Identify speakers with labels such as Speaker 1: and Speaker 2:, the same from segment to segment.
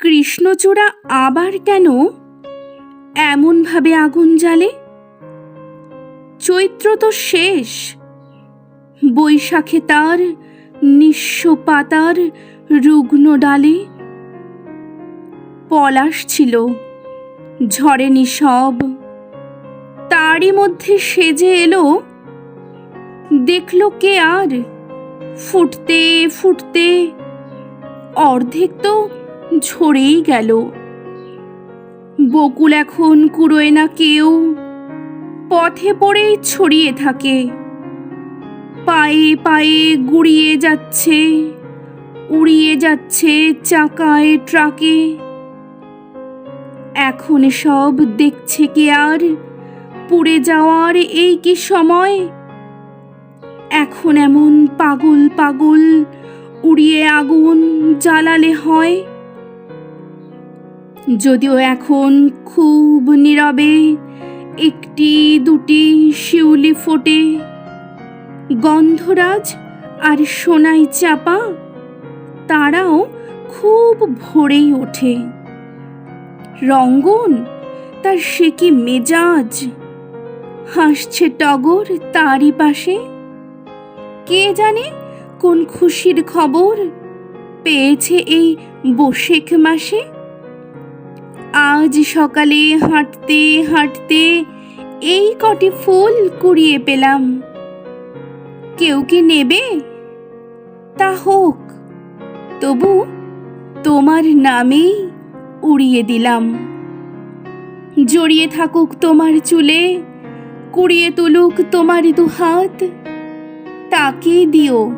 Speaker 1: কৃষ্ণচূড়া আবার কেন এমনভাবে আগুন জ্বালে? চৈত্র তো শেষ। বৈশাখে তার নিঃস্ব পাতার রুগ্ন ডালে পলাশ ছিল, ঝরেনি সব। তারই মধ্যে সেজে এলো, দেখল কে আর? ফুটতে ফুটতে অর্ধেক তো ঝরেই গেল। বকুল এখন কুড়োয় না কেউ, পথে পড়েই ছড়িয়ে থাকে। পায়ে পায়ে গুড়িয়ে যাচ্ছে, উড়িয়ে যাচ্ছে চাকায় ট্রাকে। এখন সব দেখছে কে আর, পুড়ে যাওয়ার এই কি সময়? এখন এমন পাগল পাগল, উড়িয়ে আগুন জ্বালালে হয়। যদিও এখন খুব নীরবে, একটি দুটি শিউলি ফোটে। গন্ধরাজ আর সোনাই চাপা, তারাও খুব ভোরেই ওঠে। রঙ্গন, তার সে কি মেজাজ? হাসছে টগর তারই পাশে। কে জানে কোন খুশির খবর? পেয়েছে এই বসেক মাসে? আজ সকালে হাঁটতে হাঁটতে এই কটি ফুল কুড়িয়ে পেলাম। কেউ কি নেবে? তা হোক, তবু তোমার নামেই উড়িয়ে দিলাম। জড়িয়ে থাকুক তোমার চুলে, কুড়িয়ে তুলুক তোমার দু হাত তাকেই দিও।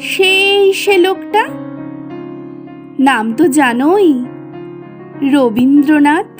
Speaker 1: সেই সে লোকটা? নাম তো জানোই। রবীন্দ্রনাথ